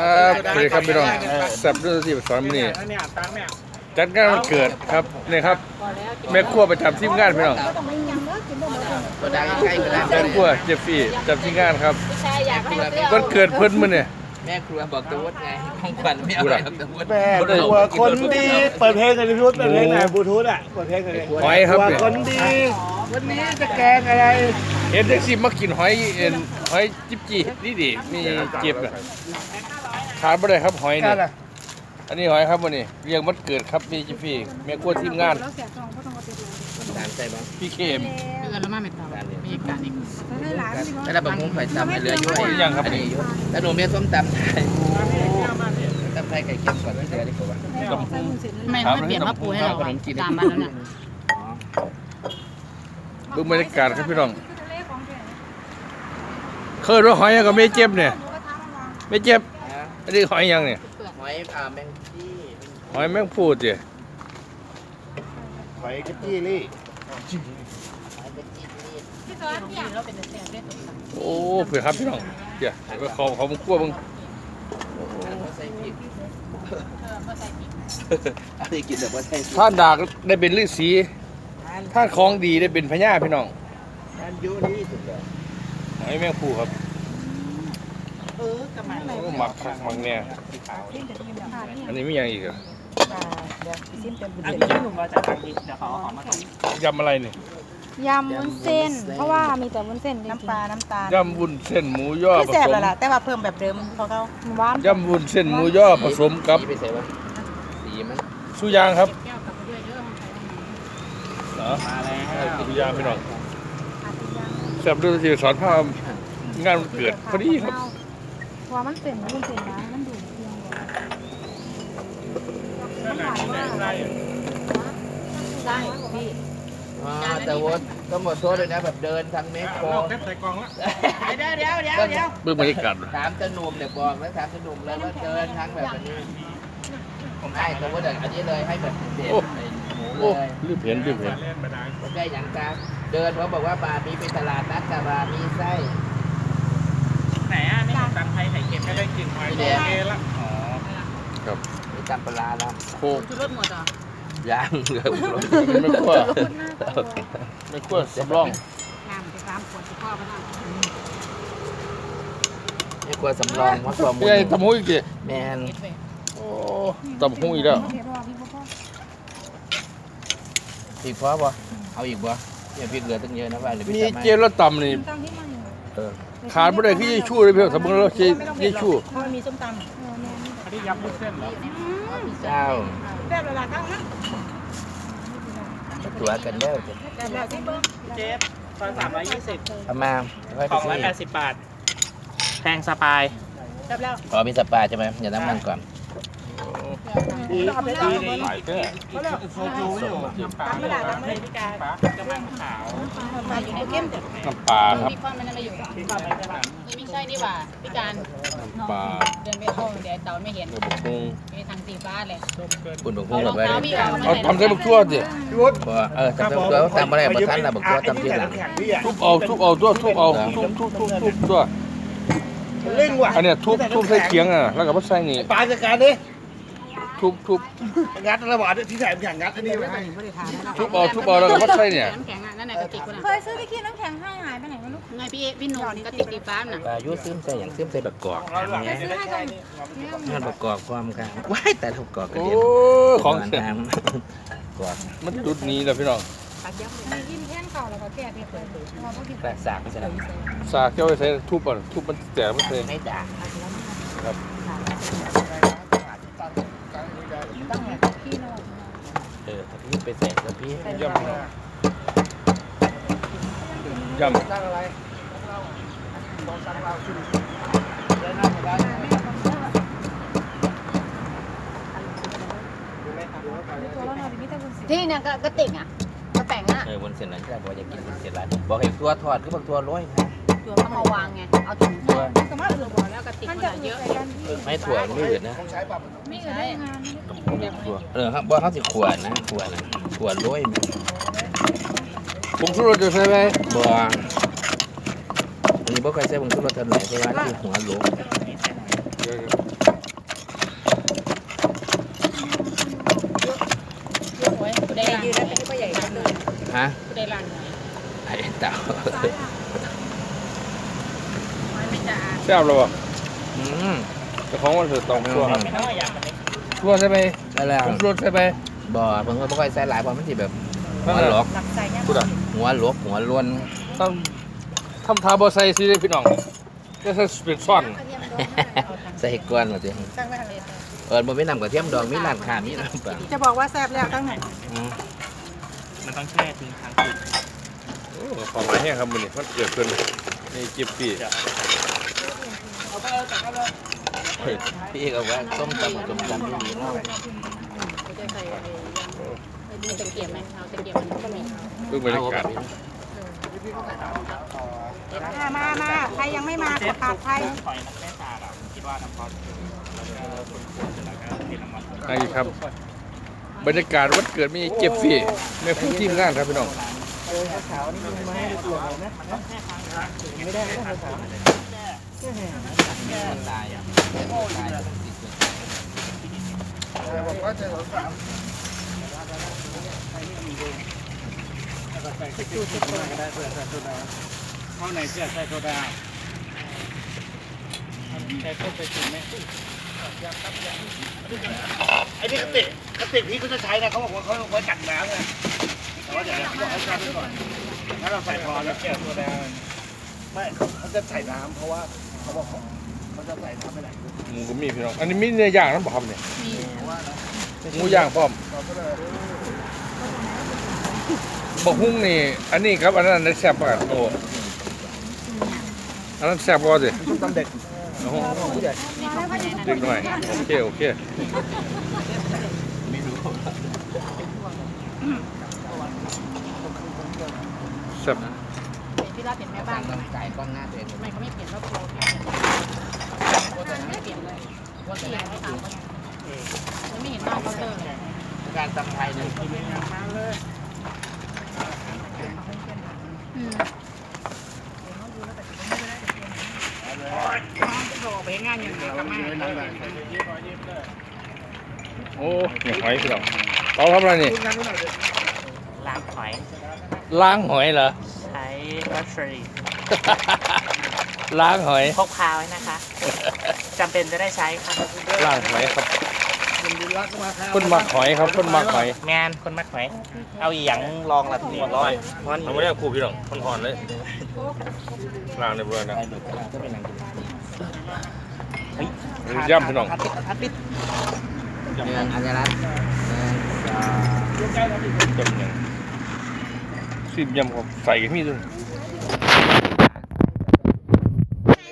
ครับสวัสดีครับพี่น้องแซ่บด้วยที่สอนมื้อนี้เนี่ยตังค์เนี่ยจัดงานวันเกิดครับนี่ครับแม่ครัวประจำทีมงานพี่น้องตัวดังใกล้กันแล้วแม่ครัวเจฟฟี่ประจำทีมงานครับใช่อยากให้เสื้อวันเกิดเพิ่นมื้อนี่แม่ครัวบอกตัววุฒิไงของขวัญไม่เอาอะไรครับตัววุฒิแม่ครัวคนดีเปิดเพลงกันดิพี่พุทธเปิดเพลงไหนบลูทูธอะเปิดเพลงกันดิหอยครับครัวเนี่ยคนดีวันนี้จะแกงอะไรเห็นแท็กซี่มากินหอยเอ็นหอยจิบจีนี่ดิมีเจ็บอะ ขาดบ่ได้ครับหอยกันี่นอะอันนี้หอยครับมื้อนี้เรียงวันเกิดครับมีเจฟฟี่แม่ครัวทีมงานตามใจบ้างพี่เคมเงินแล้วมาไม่พอมีอีกการอีกแล้วเราบะมุ้งไข่ตำให้เหลือยุ่ยยังครับอันนี้ยุ่ยแล้วหนูเมียส้มตำไทยตำไทยไก่เค็มก่อนที่เหลือดีกว่าทำไมไม่เปลี่ยนผ้าปูให้เราอะตามมาแล้วเนี่ยเบิ่งบรรยากาศครับพี่น้องเคยว่าหอยยังกับไม่เจ็บเนี่ย ไม่เจ็บ อันนี้หอยยังเนี่ย หอยอ่าแมงจี้หอยแมงพูดสิหอยกระจี้ลี่โอ้เผื่อครับพี่น้องเดี๋ยวเดี๋ยวเขาเขามึงกลัวมึงใส่พริกอันนี้กินแบบว่าใส่พริกท่านดากได้เป็นฤาษีท่านของดีได้เป็นพญาพี่น้องอันยุ่ยที่สุดเลยหอยแมงพูครับ โอ้หมักคักหมักเนี่ยอันนี้ไม่ยังอีกเหรออันนี้หนุ่มมาจากทางนี้เดี๋ยวเขาเอาของมาส่งยำอะไรเนี่ยยำวุ้นเส้น เพราะว่ามีแต่วุ้นเส้นจริงๆน้ำปลา น้ำตาลยำวุ้นเส้นหมูย่อคือผแซ่บสมแล้วล่ะ แต่ว่าเพิ่มแบบเดิมเพราะเขาหวานยำวุ้นเส้นหมูย่อผสมกับสีไปใส่บ้างสีมันสุยางครับแก้วกลับไปด้วยเด้อเนาะมาแล้วสุยางพี่น้องแซ่บด้วยที่สอนภาพงานวันเกิดพอดีครับเพราะว่ามันเป็นวุ้นเส้นนะมันดูดเพียงเดียวมันหวานมากได้พี่อ่าแต่วุฒิต้องหมดโทษเลยนะแบบเดินทางเมคโครเทปใส่กล่องละเดี๋ยวเดี๋ยวเดี๋ยวเดี๋ยวเบื้องบรรยากาศถามจะหนุ่มเนี่ยบอกแล้วถามจะหนุ่มแล้วว่าเดินทางแบบนี้ผมให้แต่ว่าอันนี้เลยให้แบบเด็ดในหมูโอ้เลยรีบเห็นรีบเห็นเล่นมาได้ผมได้อย่างการเดินเขาบอกว่าบาร์มีเป็นตลาดนัดกับบาร์มีไส้ไหนอะนี่ตัง ไทยไข่เค็มไม่ได้กินหอยโอเคละอ๋อครับมีตำปลาร้าแล้วโคกชุดรถหมดเหรอย่างเหลืออุดมไม่ขั้วไม่ขั้วสำรองน้ำไปสามขวดที่พ่อมานั่งไม่ควรสำรองว่าความมุพี่ไอ้ตำหูอีกทีแมนเฮ็ดไปโอ้ตำหูอีกแล้วเผ็ดว่าพี่พ่ออีกพอป่ะเอาอีกป่ะเนี่ยพริกเหลือตั้งเยอะนะว่าหรือมีพี่เจลแล้วตำนี่ตั้งที่มันเออ ขาดไม่ได้คือยี่ชู่เลยเพื่อนสมมติเราเชยยี่ชู่เพราะมันมีส้มตำเออแม่นี่อันนี้ยำวุ้นเส้นเหรอเจ้าแซ่บแล้วล่ะทั้งนั้นตัวกันเด้อแซ่บแล้วสิเบิ้งเจฟซอยสามร้อยยี่สิบเอามาไว้สไปองร้อยซื้แปอดสิบบาทแพงสปายแซ่บแล้วขอมีสปาใช่ไหมอย่าน้ำมันก่อนดีดีดี หลายแค่โซจูอยู่น้ำปลาไม่ได้ไม่ได้พี่กายกำลังขาวมาอยู่ในเข้มเด็ดน้ำปลาครับพี่พ่อมันไม่อยู่ไม่ใช่นี่หว่าพี่การน้ำปลาเดินไปห้องเดี๋ยวเตาไม่เห็นเดี๋ยวบอกคงมีทางสีฟ้าเลยคุณบอกเอาพูดรแบบไว้เท้าพี่เอาทำใส่บักทั่วสิพี่วุฒิเออทำตัวทำอะไรบ่ทันนะบอกตัวทำทีหลังทุบเอาทุบเอาตัวทุบเอาทุบทุบทุบทุบตัวเร่งว่ะอันเนี้ยทุบทุบใส่เคียงอะแล้วก็มาใส่นี่ปลาจัดการดิ ทุบทุบงัดระบาดที่ใส่แข่งงัดอันนี้ไว้ไม่ได้ทานนะทุบเอาทุบเอาแล้วก็มาใส่เนี่ยน้ำแข็งอะนั่นน่ะกระติกคนน่ะเคยซื้อที่ขี้น้ำแข็งให้หายไปไหนไม่รู้ไงพี่พี่หนุ่มกระติกสีฟ้าน่ะปลายุซึมใส่อย่างซึมใส่บักกอกเคยซื้อให้กันงานบักกอกความกลางว้ายแต่บักกอกกระโอ้เด็นของน้เสียำกอกมันจุดนี้แหละพี่น้องมีกินแค่เก่าแล้วก็แก่เผ็ดเลยเพราะว่ากินแปลกสากไม่ใช่หรอสากเจ้าไปใส่ทุบอะทุบมันแตกมันใส่ไม่ด่าขี้นก เออถ้าพี่ไปใส่ถ้าพี่ย่ำพี่น้องย่ำตัวเราหน่อยมีแต่วุ้นเส้นที่เนี่ยกระติกอะกระแป้งอะเออบนเส้นนั้นจะบอกอยากกินบนเส้นร้านบอกให้ตัวทอดคือบักตัวร้อยนะ ถั่วเขามาวางไง เอาถุงใส่สามารถเอือบ่อแล้วกระติกมันจะเยอะไม่ถั่วไม่เอืดนะผมใช้ปรับไม่อืดได้งานถั่วเออครับว่าเขาสิขวดนะขวดขวดร้อยไหมผงชูรสจะใช่ไหมบัวนี้บ่เคยใช้ผงชูรสเท่าไหร่เพราะว่าที่หัวโลได้ยืนแล้วเป็นผู้ใหญ่คนนึงฮะได้รันไอ้ต่า แซ่บแล้วบ่อืมเจ้าของวันเกิดต้องชั่วครับไม่ต้องอยากมันชั่วใช่ไหมได้แล้วผมรสใช่ไหมบ่เพิ่งก็บ่ค่อยใส่หลายเพราะมันสิแบบหัวหลอกหลับใจเนี่ยพูดอะหัวหลวกหัวล้วนต้องทำทาบ่ใส่สิเด้อพี่น้องจะใส่เป็นซ่อนใส่ก้อนมาสิตั้งไว้เลยเออบ่มีน้ำกระเทียมดองมีร้านค้ามีน้ำเปล่าจะบอกว่าแซ่บแล้วตั้งไหนอืมมันต้องแช่ทิ้งค้างคืนโอ้ของหลายแห้งครับมื้อนี้มันเกิดขึ้นนี่จิบปี้ พี่ก็ว่าต้มตำกับต้มตำไม่มีเนาะจะใส่ไอ้ดูตะเกียบไหมเอาตะเกียบมันก็มีเพิ่งบรรยากาศมามามาใครยังไม่มาประกาศใครปล่อยมันไม่สาดอะคิดว่าน้ำพอสเจะคนควรจะแล้วก็ติดน้ำมันไอ้ครับ บรรยากาศวันเกิดมีเก็บฟรีแม่ผู้ทีมงานครับพี่น้องมันตายอะตายมันติด เข้าในเสื้อใส่โซดาใส่พวกไปถึงไหมไอ้นี่กระติกกระติกพี่ก็จะใช้นะเขาบอกว่าเขาเขาจัดน้ำไงแต่ว่าเดี๋ยวเขาให้ใช้ไปก่อนถ้าเราใส่พอแล้วแก้วโซดาไม่เขาจะใส่น้ำเพราะว่า เขาบอกเขาจะใส่น้ำไปไหนหมูก็มีพี่น้อง อันนี้มีเนื้อย่างนะบ่ครับเนี่ยมีหมูย่างพร้อมบะฮุ่งนี่ อันนี้ครับ อันนั้นอันนั้นแซ่บกว่าโอ้อันนั้นแซ่บกว่าสิต้มตำเด็กโอ้โหเด็กหน่อยโอเคโอเคไม่รู้แซ่บ เป็นที่ราเป็นแม่บ้านต้องจ่ายกล้องหน้าตัวเอง ทำไมเขาไม่เปลี่ยนว่าโปรไม่ เปลี่ยนเลยว่าที่ยังไม่ถามมันไม่เห็นหน้าเคาน์เตอร์เลยการตำไทยเนี่ยอืมโผล่ไปงานอย่างเดียวกับมาโอ้นี่หอยพี่น้องเราทำอะไรนี่ล้างหอย ล้างหอยเหรอ ใช้วัชรีล้างหอยพกพาไว้นะคะ จำเป็นจะได้ใช้ค่ะล้างหอยครับคนมักหอยครับคนมักหอยแมนคนมักหอยเอาอีหยังลองละทีร้อยมันทำไม่ได้ครูพี่น้องคนหอนเลยล้างในเบือนะไปดูก็เป็นหนังกินเฮ้ยย่ำพี่น้องพัดปิดพัดปิดเนื้ออัญญาลักษณ์หนึ่งสองจำยังซิมยำครับใส่กันมีด้วย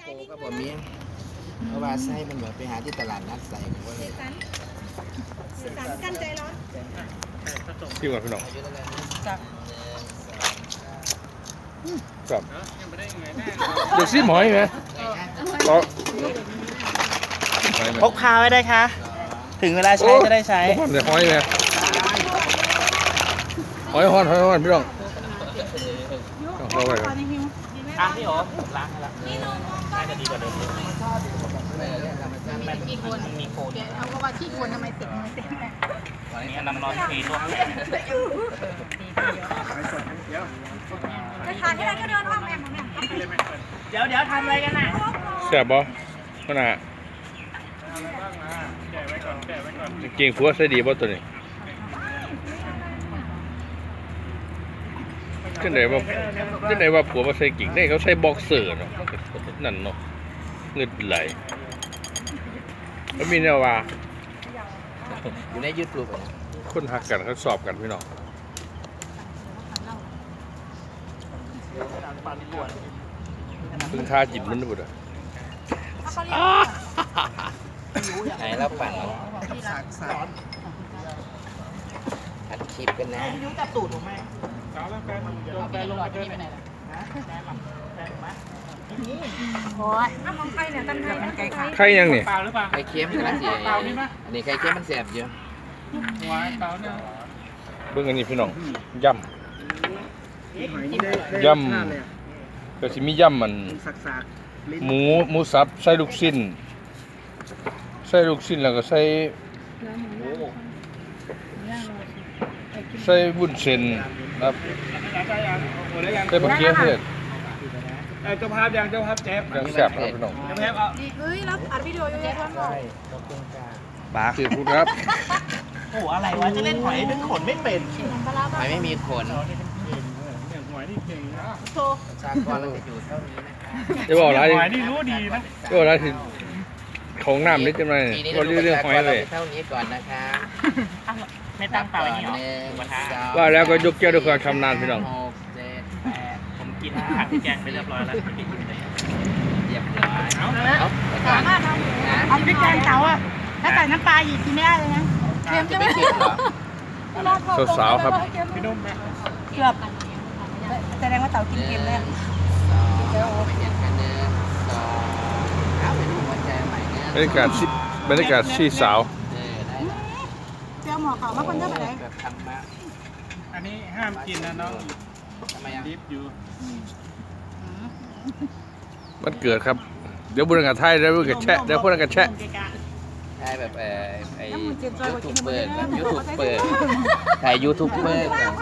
โคก็บ่มีเพราะว่า ไส้มันแบบไปหาที่ตลาดนัดใส่ก็บ่เห็นกันใจร้อนซิมก่อนพี่น้องครับเดี๋ยวซิมหอยไหมต่อหอยไหมพกพาไว้ได้ค่ะถึงเวลาใช้จะได้ใช้หอนแต่หอยไหมหอยหอนหอยหอนพี่น้องเอาไว้ครับอะพี่โอ๋ล้างให้แล้วน่าจะดีกว่าเดิมเยอะ มีขี้โคนมันมีโคนเดี๋ยวเอาก็ว่าขี้โคนทำไมติดมาติดอันนี้น้ำร้อนฟรีลวกแจะทานที่ไหนก็เดินอ้อมแอมของแม่เดี๋ยวเดี๋ยวทำอะไรกันน่ะแซ่บบ่ขนาดเก่งผัวใส่ดีบ่ตัวนี้ขึ้นไหนว่าขึ้นไหนว่าผัวมาใส่กิ่งได้เขาใส่บ็อกเซอร์เนาะนั่นเนาะเงึดไหล แล้วมีแนวว่าอยู่ในยูทูบคนหักกันเขาสอบกันพี่น้องเพึ่งทาจิตมันดูบ่ไหนแล้วปั่นเอาอัดคลิปกันนะยุ่งจับตูดผมไหมเอาไปลงไปที่ไปไหนล่ะ โอ้ยน้ำของใครเนี่ยตั้งใจมันไก่ขาใครยังนี่เปล่าหรือเปล่าไข่เค็มนะสิอันนี้ไข่เค็มมันแสบอยู่หัวเปล่าเนี่ยเบิ่งอันนี้พี่น้องย่ำย่ำก็สิมีย่ำมันสักหมูหมูสับใส่ลูกชิ้นใส่ลูกชิ้นแล้วก็ใส่ใส่บุญเส้นครับใช่ยังหมดแล้วยังใส่ผักเคี้ยวเทศ เออเจ้าภาพยังเจ้าภาพเจฟยังแซ่บครับพี่น้องเจ้าภาพเอาเฮ้ยรับอัดวิดีโออยู่ในท้องบอกปลาคือพูดครับโอ้อะไรวะจะเล่นหอยดึงขนไม่เป็นหอยไม่มีขนอย่างหวยนี่เก่งนะประชากรเราจะอยู่เท่านี้นะคะจะบอกอะไรหวยนี่รู้ดีนะจะบอกอะไรถึงของน้ำนิดจังเลยปีนี้ก็เราเรื่องประหชาอยกรเลเรายจะเท่านี้ก่อนนะคะไม่ตั้งเปล่าอย่างนี้หรอหนึ่งสองว่าแล้วก็ยกแก้วด้วยความชำนาญพี่น้อง หกเจ็ดแปด ผม กินผักแกงไปเรียบร้อยแล้วเรียบร้อยเอาเอาไปก่อนนะเอาพริกแกงเต๋าอะถ้าใส่น้ำปลาอีกกินไม่ได้เลยนะเค็มจะใช่ไหมไม่กินเหรอสาวครับพี่นุ่มไหมเกือบแสดงว่าเต๋ากินเค็มเลยสองไปเห็นกันหนึ่งสองเป็นบรรยากาศสิบรรยากาศสี่สาวเออได้แล้วเจ้าหมอเขามาคนเท่าไหร่แบบธรรมะอันนี้ห้ามกินนะน้อง ทำไมอะดิฟอยู่มันเกิดครับ เดี๋ยวบุญกับไทยเดี๋ยวบุญกับแชะเดี๋ยวบุญกับแชะใช่แบบเออไอยูทูบเบอร์แบบยูทูบเบอร์ถ่ายยูทูบเบอร์แบบ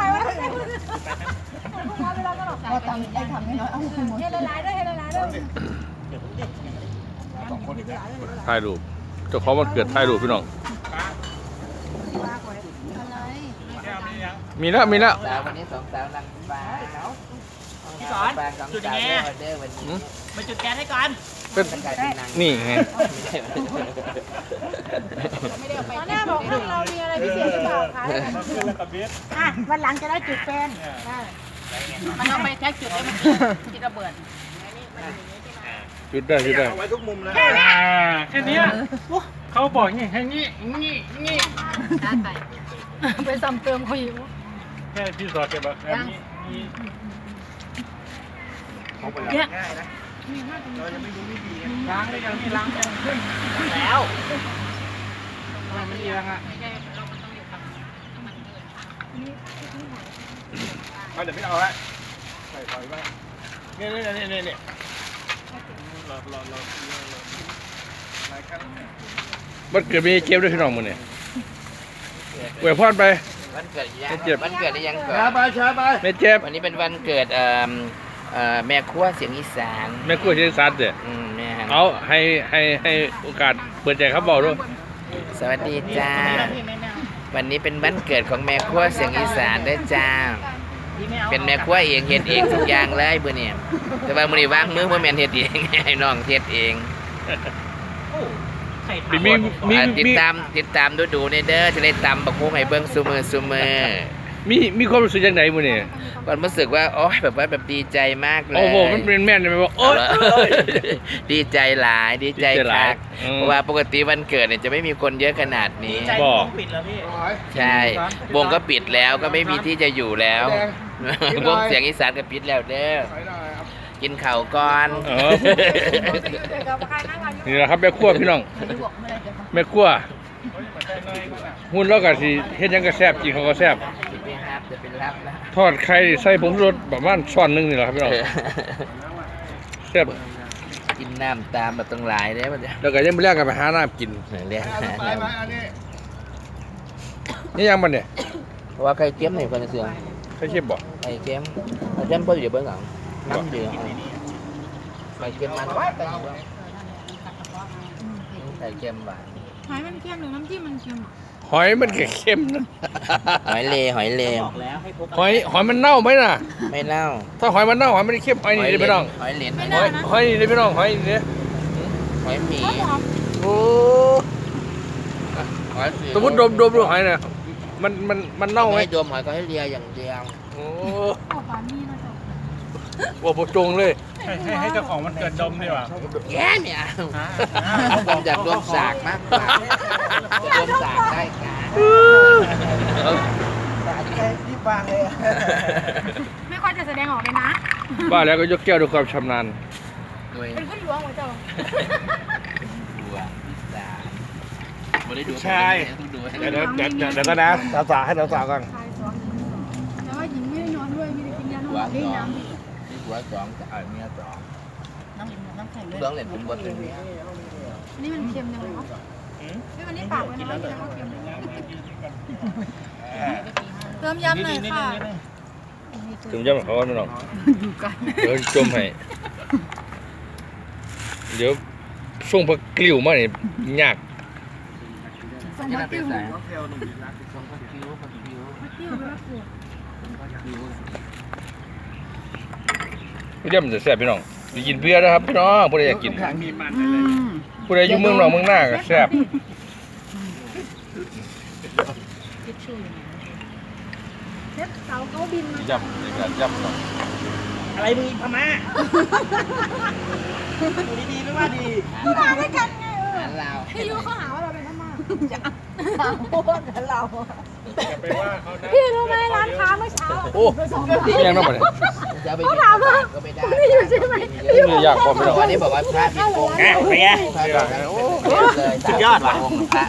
ก็ทำได้ทำน้อยเอาหมดเฮลไลด์ด้วยเฮลไลด์ด้วยถ่ายรูปเจ้าของมันเกิดถ่ายรูปพี่น้องแก้วนี้ยัง มีแล้วมีแล้ว สาววันนี้สองสาวนางฟ้าพี่สอนฟ้าสองจุดสาวยังไงได้อะออเดอร์วันนี้มาจุดแก๊สให้ก่อนเป็นจะกลายเป็นนางนี่ไงไม่ใช่ไม่ได้เอาไปตอนแรกบอกว่าเรามีอะไรพิเศษหรือเปล่าคะมาขึ้นแล้วกับเบสอะวันหลังจะได้จุดเป็นมันเอาไปแท็กจุดได้มันที่ระเบิดจุดได้จุดได้เอาไว้ทุกมุมเลยอ่าแค่เนี้ยเขาบอกอย่างงี้แค่นี้งี้งี้ชาร์จไปไปซ้ำเติมเขาอีก แค่พี่สอนแกบอกอย่างนี้งี้เขาไปแล้วง่ายนะเรายังไม่รู้วิธีไงล้างได้ยังนี่ล้างยังขึ้นแล้วทำไมมันเอียงอะไม่ใช่เรามันต้องอยู่กับมันเกินเอาเดี๋ยวไม่เอาละใส่ถอยไปนี่นี่นี่นี่นี่รอรอรอรอรายการมันเกิดมีเกมด้วยพี่น้องมึงเนี่ยอวยพรไป วันเกิดยังไม่เจ็บ วันเกิดได้ยังก่อช้านไปช้าไปไม่เจ็บวันนี้เป็นวันเกิดเอ่อเอ่อแม่ครัวเสียงอีสานแม่กล้วยเชียงซัดเด้ออืมแม่ฮันเอาให้ให้ให้โอกาสเปิดใจครับเบาด้วยสวัสดีจ้า วันนี้เป็นวันเกิดของแม่ครัวเสียงอีสานด้วยจ้า เป็นแม่ครัวเองเฮ็ดเองทุกอย่างเลยเบื่อเนี่ยแต่ว่ามื้อนี้วางมือบ่แม่นเฮ็ดเอง ให้น้องเฮ็ดเอง มีมีมีอ่าติดมีตามติดตามดูดูในเด้อจะได้ตำบักฮุ้งให้เบิ่งซุมือซุมือมีมีความรู้สึกยังไงมึงเนี่ยก็รู้สึกว่าโอ้ยแบบว่าแบบดีใจมากเลย โอ้โหมันเป็นแม่นเลยไหมว่าโอ๊ยเอาละดีใจหลายดีใจดีใจหลายคักอืม เพราะว่าปกติวันเกิดเนี่ยจะไม่มีคนเยอะขนาดนี้ ใจบอก ต้องปิดแล้วพี่ ใช่วงก็ปิดแล้วก็ไม่มีที่จะอยู่แล้ว วงเสียงอีสานก็ปิดแล้วเด้อ กินข้าวก่อนเออ นี่แหละครับแม่ครัวพี่น้อง แม่ครัวหุ่นแล้วก็สิเฮ็ดหยังก็แซ่บกินเขาวก็แซ่บไม่ครับจะเป็นรับแล้วทอดไข่ใส่ผงชูรสประมาณช้อนหนึงนี่แหละครับพี่น้องแซ่บกินน้ำตามแบบตั้งหลายเด้อมันจะแล้วก็ยังไม่แลกกันไปหาน้ำกินเรียกไปมาอันนี้นี่ยังมันเนี่ยเพราะว่าไข่เค็มเนี่ยคนจะเสืองใช่เชฟบอกไข่เค็มไข่เค็มก็อยู่เบื้องหลัง น้ำเดือดไข่เค็มมันไข่เค็มหวานหอยมันเค็มหรือน้ำจิ้มมันเค็มหอยมันก็เค็มนะหอยเลหอยเลบอกแล้วให้พกหอยหอยมันเน่าไหมน่ะ ไม่เน่า ถ้าหอยมันเน่าหอยมันเค็มหอยนี่เลยพี่น้องหอยเหลนหอยหอยนี่เลยพี่น้องหอยนี่เลยหอยหมีโอ้หอยเสือสมมติดมดมดูหอยเนี่ยมันมันมันเน่าไหมไม่ดมหอยก็ให้เลียอย่างเดียวโอ้ โอ้ปานี่นะจ๊ะโหจงเลยให้ให้ให้เจ้าของมันเกิดดมดีกว่าแย่เนี่ยอ่าผมอยากดมสากมากกว่าดมสากได้ค่ะที่ฟังเลยไม่ค่อยจะแสดงออกเลยนะว่าแล้วก็ยกแก้วด้วยความชำนาญโดยเป็นขึ้นหลวงหัวเจ้าดัวพิซซ่าไม่ได้ดูใช่ต้องดูให้เดี๋ยวเดี๋ยวเดี๋ยวเดี๋ยวเดี๋ยวก็นะสาวสาวให้สาวสาวก่อนชายสองหญิงสองแต่ว่าหญิงไม่ได้นอนด้วยมีแต่กินยานอนเล่นน้ำนี่ หัวสองจะเอาเมียสองน้ำน้ำแข็งด้วยเรื่องเหล็กผมบดเป็นนี่มันเค็มยังไงวะเฮ้ยวันนี้ปากไว้นะว่าเค็มแต่เติมยำหน่อยค่ะจุ่มยำเขาไม่น้องเดี๋ยวจมให้เดี๋ยวส่งผักกลิ้วมาเนี่ยยากนี่เราไป ใส่ย่ำจะแซ่บพี่น้องไปกินเบียร์นะครับพี่น้องผู้ใดอยากกินมีมันผู้ใดอยู่เมืองนอกเมืองหน้าก็แซ่บเช็ดเสาเขาบินมาย่ำในการย่ำเนาะอะไรมึงพม่าดูดีๆไม่ว่าดีมาด้วยกันไงเออร้านเราพี่ยูเขาหาว่าเราเป็นพ ม่าพวกเราไปว่าเขานะพี่รู้ไหมร้านค้าเมื่อเช้าโอ้พี่ยังน้องบ่เนี่ยจะเอาไปเขาถามว่าก็ไม่ได้พี่อยู่ใช่ไหมนี่เลยยากพอพี่น้องวันนี้บอกว่าพระผิดองค์แกเป็นไงพระผิดองค์เลยสุดยอดว่ะองค์พระ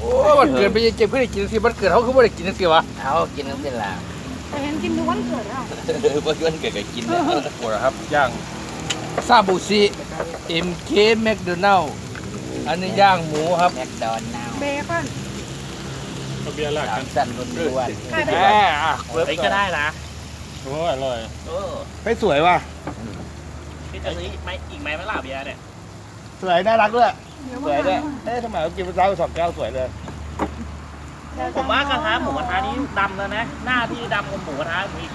โอ้วันเกิดไปยังเก็บเพื่อได้กินสิวันเกิดเขาคือไม่ได้กินสิวะเอากินน้ำเส้นลาวแต่เห็นกินทุกวันเกิดแล้วเพราะวันเกิดก็กินเนี่ยโอ้นะครับย่างซาบูชิ MK McDonald อันนี้ย่างหมูครับแมคโดนัลด์ เบคอนเบียร์ละสามสั้นล้วนใครไปแหมอะเวิร์เฮ้ยก็ได้นะโอ้อร่อยเออไม่สวยว่ะพี่จะซื้ออีกไหมอีกไหมเมื่อไหร่เบียร์เนี่ยสวยน่ารักด้วยเดี๋ยวสวยด้วยเอ๊ะทำไมเรากินไปเช้าสองแก้วสวยเลยผมว่ากระทะหมูกระทะนี้ดำแล้วนะ หน้าที่ดำกว่าหมูกระทะผมอีก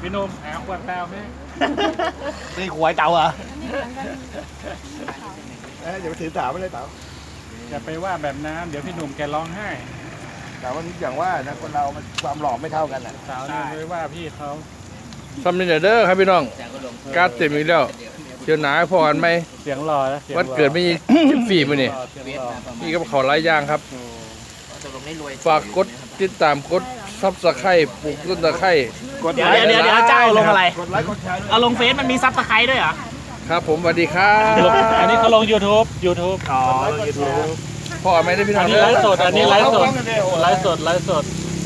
พี่นุ่มแอบขวดแก้วไหมนี่ขวายเต๋าเหรออันนี้เหมือนกันเอ๊ะอย่าไปถือสาวไม่ได้เต๋า อย่าไปว่าแบบนั้น เดี๋ยวพี่หนุ่มแกร้องไห้แต่ว่าอย่างว่านะคนเรามันความหล่อไม่เท่ากันอะสาวนี่ไม่ว่าพี่เขาซัมนี่เด้อครับพี่น้องๆแต่ก็ลงการ์ดเต็มอีกแล้วเจอหนาพอกันไหมเสียงหล่อนะสียงหล่อวันเกิดไม่ยี่สิบสี่มื้อนี่เสียงเวียหดล่อมาประมาณนี่ก็ขอหลายอย่างครับ ตกลงได้รวยฝากกดติดตามกดซับสไครต์ปลูกต้นตะไคร้เดี๋ยวเดี๋ยวเดี๋ยวเดี๋ยวเจ้าเอาลงอะไร กดไลค์กดแชร์ด้วย เอาลงเฟซมันมีซับสไครต์ด้วยเหรอ ครับผมสวัสดีครับลงอันนี้เขาลง YouTube YouTube อ๋อยูทูบพอไหมได้อพี่น้อัอนงนี้ไลฟ์สด อันนี้ไลฟ์สดเอากล้องกันดิโอ้โหไลฟ์สด ไลฟ์สด